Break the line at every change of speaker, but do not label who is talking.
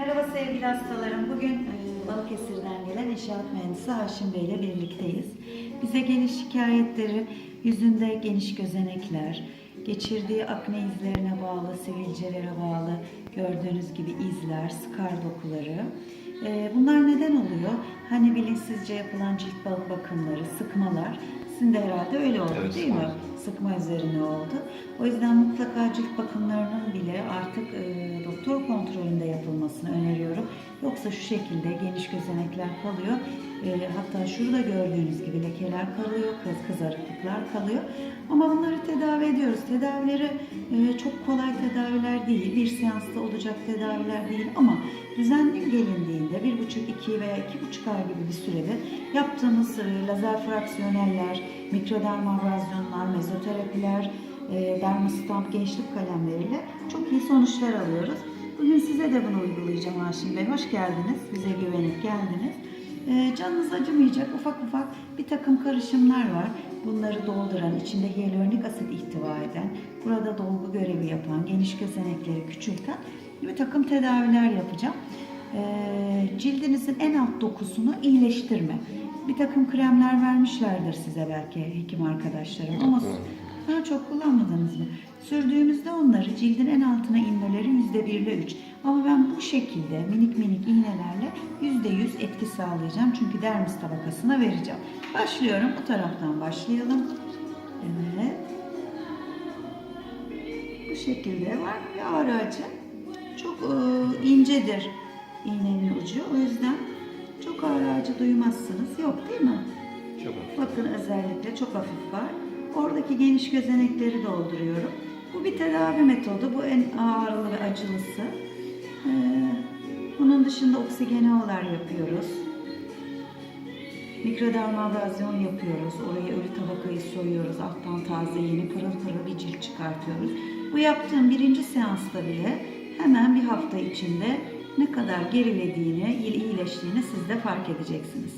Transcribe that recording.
Merhaba sevgili hastalarım. Bugün e, Balıkesir'den gelen inşaat mühendisi Haşim Bey ile birlikteyiz. Bize geniş şikayetleri, yüzünde geniş gözenekler, geçirdiği akne izlerine bağlı, sivilcelere bağlı gördüğünüz gibi izler, skar dokuları. E, Bunlar neden oluyor? Hani bilinçsizce yapılan cilt bağı bakımları, sıkmalar. Sizin de herhalde öyle oldu
Evet,
değil mi?
evet.
sıkma üzerine oldu. O yüzden mutlaka cilt bakımlarının bile artık e, doktor kontrolünde öneriyorum. Yoksa şu şekilde geniş gözenekler kalıyor. E, hatta şurada gördüğünüz gibi lekeler kalıyor, kız kızarıklıklar kalıyor. Ama bunları tedavi ediyoruz. Tedavileri e, çok kolay tedaviler değil. Bir seansta olacak tedaviler değil ama düzenli gelindiğinde bir buçuk, iki veya iki buçuk ay gibi bir sürede yaptığımız e, lazer fraksiyoneller, mikrodermabrazyonlar, mezoterapiler, e, dermastamp gençlik kalemleriyle çok iyi sonuçlar alıyoruz. Bugün size de bunu uygulayacağım Haşim Bey. Hoş geldiniz. Bize güvenip geldiniz. E, canınız acımayacak ufak ufak bir takım karışımlar var. Bunları dolduran, içinde hyaluronik asit ihtiva eden, burada dolgu görevi yapan, geniş gözenekleri küçülten bir takım tedaviler yapacağım. E, cildinizin en alt dokusunu iyileştirme. Bir takım kremler vermişlerdir size belki hekim arkadaşlarım ama ha, çok kullanmadınız mı? Sürdüğümüzde onları cildin en altına inmeleri yüzde bir ile üç. Ama ben bu şekilde minik minik iğnelerle yüzde yüz etki sağlayacağım. Çünkü dermis tabakasına vereceğim. Başlıyorum. Bu taraftan başlayalım. Evet. Bu şekilde var bir ağrı acı. Çok e, incedir iğnenin ucu. O yüzden çok ağrı acı duymazsınız. Yok değil mi?
Çok hafif.
Bakın özellikle çok hafif var. Oradaki geniş gözenekleri dolduruyorum. Bu bir tedavi metodu. Bu en ağrılı ve acılısı. Ee, bunun dışında oksigeneolar yapıyoruz. Mikrodermabrazyon yapıyoruz. Orayı ölü tabakayı soyuyoruz. Alttan taze yeni pırıl pırıl bir cilt çıkartıyoruz. Bu yaptığım birinci seansta bile hemen bir hafta içinde ne kadar gerilediğini, iyileştiğini siz de fark edeceksiniz.